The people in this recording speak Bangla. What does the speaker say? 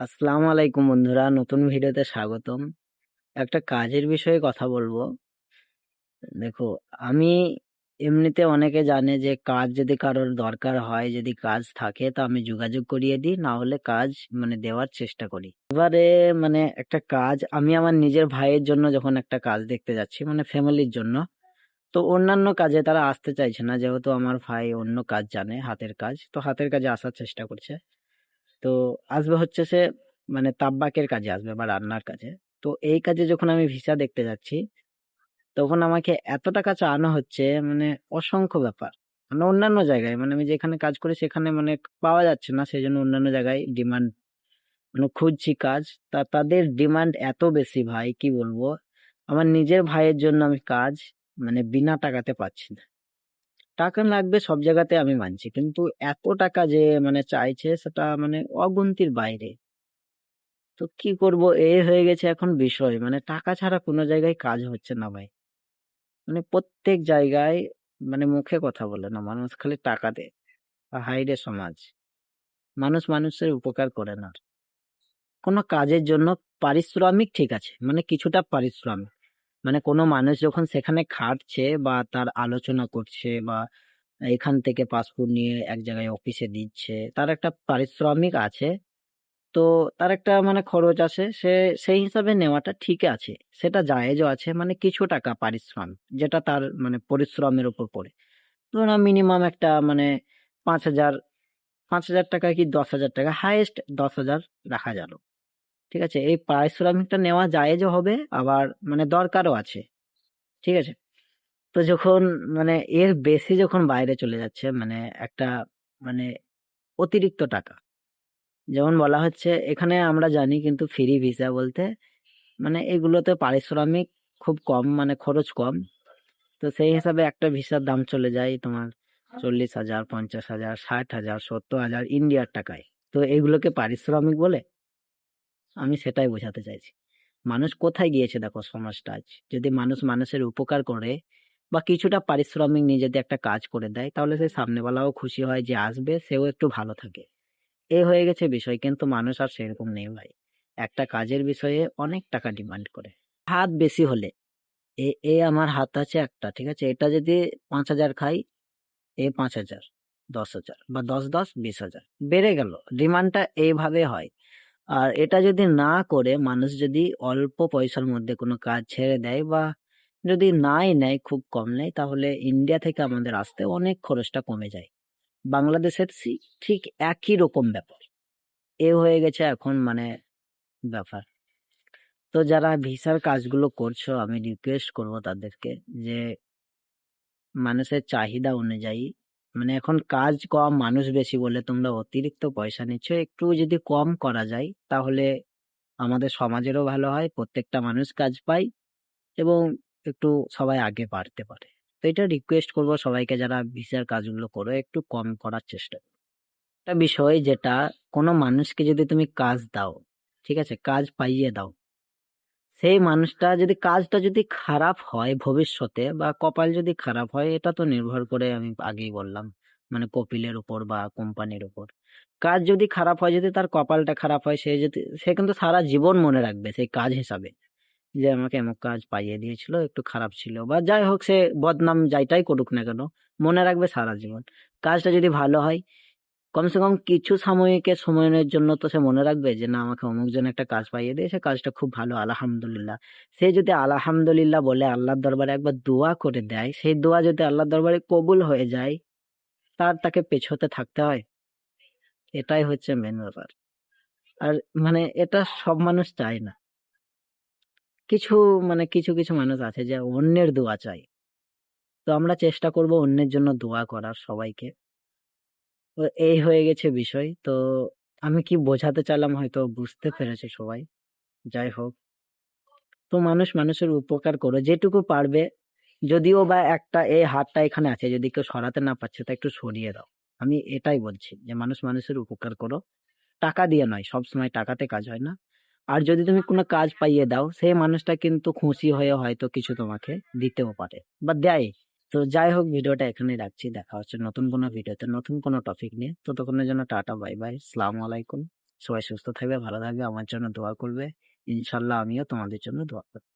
আসসালামু আলাইকুম বন্ধুরা, নতুন ভিডিওতে স্বাগতম। একটা কাজের বিষয়ে কথা বলব। দেখো, আমি এমনিতে অনেকে জানে যে কাজ যদি কারোর দরকার হয়, যদি কাজ থাকে, তো আমি যোগাযোগ করিয়ে দিই, না হলে কাজ মানে দেওয়ার চেষ্টা করি। এবারে মানে একটা কাজ, আমি আমার নিজের ভাইয়ের জন্য যখন একটা কাজ দেখতে যাচ্ছি মানে ফ্যামিলির জন্য, তো অন্যান্য কাজে তারা আসতে চাইছে না, যেহেতু আমার ভাই অন্য কাজ জানে, হাতের কাজ, তো হাতের কাজে আসার চেষ্টা করছে। তো আসবে হচ্ছে সে মানে তাব্বাকের কাজে আসবে বা রান্নার কাজে। তো এই কাজে যখন আমি ভিসা দেখতে যাচ্ছি, তখন আমাকে এত টাকা চাওয়ানো হচ্ছে মানে অসংখ্য ব্যাপার। মানে অন্যান্য জায়গায় মানে আমি যেখানে কাজ করি সেখানে মানে পাওয়া যাচ্ছে না সেই জন্য অন্যান্য জায়গায় ডিমান্ড মানে খুঁজছি কাজ। তা তাদের ডিমান্ড এত বেশি ভাই, কি বলব? আমার নিজের ভাইয়ের জন্য আমি কাজ মানে বিনা টাকাতে পাচ্ছি না। টাকা লাগবে সব জায়গাতে আমি মানছি। কিন্তু এত টাকা যে মানে চাইছে সেটা মানে অগুন্তির বাইরে। তো কি করব? এ হয়ে গেছে এখন বিষয়। মানে টাকা ছাড়া কোনো জায়গায় কাজ হচ্ছে না ভাই। মানে প্রত্যেক জায়গায় মানে মুখে কথা বলে না। মানুষ খালি টাকা দেয় হাইরে সমাজ। মানুষ মানুষের উপকার করে না। কোনো কাজের জন্য পারিশ্রমিক ঠিক আছে। মানে কিছুটা পারিশ্রমিক। মানে কোনো মানুষ যখন সেখানে খাটছে বা তার আলোচনা করছে বা এখান থেকে পাসপোর্ট নিয়ে এক জায়গায় অফিসে দিচ্ছে, তার একটা পারিশ্রমিক আছে, তো তার একটা মানে খরচ আছে, সে, সেই হিসাবে নেওয়াটা ঠিক আছে, সেটা জায়েজও আছে মানে কিছু টাকা পারিশ্রমিক যেটা তার মানে পরিশ্রমের উপর পড়ে। তো ধরুন মিনিমাম একটা মানে পাঁচ হাজার পাঁচ হাজার টাকা কি দশ হাজার টাকা হাইয়েস্ট দশ হাজার রাখা গেল। ঠিক আছে? এই পারিশ্রমিকটা নেওয়া জায়েজও হবে, আবার মানে দরকারও আছে। ঠিক আছে? তো যখন মানে এর বেশি যখন বাইরে চলে যাচ্ছে মানে একটা মানে অতিরিক্ত টাকা, যেমন বলা হচ্ছে, এখানে আমরা জানি কিন্তু ফ্রি ভিসা বলতে মানে এগুলোতে পারিশ্রমিক খুব কম মানে খরচ কম। তো সেই হিসাবে একটা ভিসার দাম চলে যায় তোমার চল্লিশ হাজার, পঞ্চাশ হাজার, ষাট হাজার, সত্তর হাজার, ইন্ডিয়ার টাকায়। তো এগুলোকে পারিশ্রমিক বলে। আমি সেটাই বোঝাতে চাইছি। মানুষ কোথায় গিয়েছে দেখো সমাজটা আজ? যদি মানুষ মানুষের উপকার করে বা কিছুটা পারিশ্রমিক নিয়ে যদি একটা কাজ করে দেয়, তাহলে সে সামনেওয়ালাও খুশি হয় যে আসবে, সেও একটু ভালো থাকে। এ হয়ে গেছে বিষয়, কিন্তু মানুষ আর সেরকম নেই ভাই। একটা কাজের বিষয়ে অনেক টাকা ডিমান্ড করে। হাত বেশি হলে, এ এ আমার হাত আছে একটা, ঠিক আছে? এটা যদি পাঁচ হাজার খাই, এ পাঁচ হাজার, দশ হাজার বা দশ দশ, বিশ হাজার। বেড়ে গেল। ডিমান্ডটা এইভাবে হয়। আর এটা যদি না করে মানুষ যদি অল্প পয়সার মধ্যে কোনো কাজ ছেড়ে দেয় বা যদি নাই নেয়, খুব কম নেয়, তাহলে ইন্ডিয়া থেকে আমাদের আসতে অনেক খরচটা কমে যায়। বাংলাদেশের ঠিক একই রকম ব্যাপার। এ হয়ে গেছে এখন মানে ব্যাপার। তো যারা ভিসার কাজগুলো করছ, আমি রিকোয়েস্ট করব তাদেরকে যে মানুষের চাহিদা অনুযায়ী মানে এখন কাজ কম, মানুষ বেশি বলে তোমরা অতিরিক্ত পয়সা নিচ্ছ। একটু যদি কম করা যায়, তাহলে আমাদের সমাজেরও ভালো হয়, প্রত্যেকটা মানুষ কাজ পায় এবং একটু সবাই আগে বাড়তে পারে। তো এটা রিকোয়েস্ট করব সবাইকে যারা ভিসার কাজগুলো করো, একটু কম করার চেষ্টা করো। একটা বিষয় যেটা, কোনো মানুষকে যদি তুমি কাজ দাও, ঠিক আছে? কাজ পাইয়ে দাও সেই মানুষটা যদি কাজটা যদি খারাপ হয় ভবিষ্যতে বা কপাল যদি খারাপ হয়, এটা তো নির্ভর করে আমি আগেই বললাম মানে কপিলের উপর বা কোম্পানির উপর। কাজ যদি খারাপ হয়, যদি তার কপালটা খারাপ হয়, সে যদি, সে কিন্তু সারা জীবন মনে রাখবে সেই কাজ হিসাবে, যে আমাকে এমন কাজ পাইয়ে দিয়েছিল, একটু খারাপ ছিল বা যাই হোক সে বদনাম যাইটাই করুক না কেন, মনে রাখবে সারা জীবন। কাজটা যদি ভালো হয় কমসে কম কিছু সাময়িকের সময়ের জন্য তো সে মনে রাখবে যে, না, আমাকে অমুক জন একটা কাজ পাইয়ে দিয়েছে কাজটা খুব ভালো, আলহামদুলিল্লাহ। সে যদি আলহামদুলিল্লাহ বলে, আল্লাহর দরবারে একবার দোয়া করে দেয়, সেই দোয়া যদি আল্লাহর দরবারে কবুল হয়ে যায়, তার তাকে পেছতে থাকতে হয়। এটাই হচ্ছে মেন ব্যাপার। আর মানে এটা সব মানুষ চায় না। কিছু মানে কিছু কিছু মানুষ আছে যে অন্যের দোয়া চাই তো আমরা চেষ্টা করব অন্যের জন্য দোয়া করার সবাইকে। এই হয়ে গেছে বিষয়। তো আমি কি বোঝাতে চাইলাম হয়তো বুঝতে পেরেছে সবাই। যাই হোক। তো মানুষ মানুষের উপকার করো যেটুকু পারবে। যদিও বা একটা এই হাতটা এখানে আছে, যদি কেউ সরাতে না পারছে, তা একটু সরিয়ে দাও। আমি এটাই বলছি যে মানুষ মানুষের উপকার করো টাকা দিয়ে নয় সব সময় টাকাতে কাজ হয় না। আর যদি তুমি কোনো কাজ পাইয়ে দাও, সেই মানুষটা কিন্তু খুশি হয়ে হয়তো কিছু তোমাকে দিতেও পারে বা দেয়। তো যাই হোক, ভিডিওটা এখানে রাখছি। দেখা হচ্ছে নতুন কোনো ভিডিওতে নতুন কোনো টপিক নিয়ে। ততক্ষণের জন্য টাটা বাই বাই সালাম আলাইকুম। সবাই সুস্থ থাকবে, ভালো থাকবে, আমার জন্য দোয়া করবে। ইনশাল্লাহ আমিও তোমাদের জন্য দোয়া করব।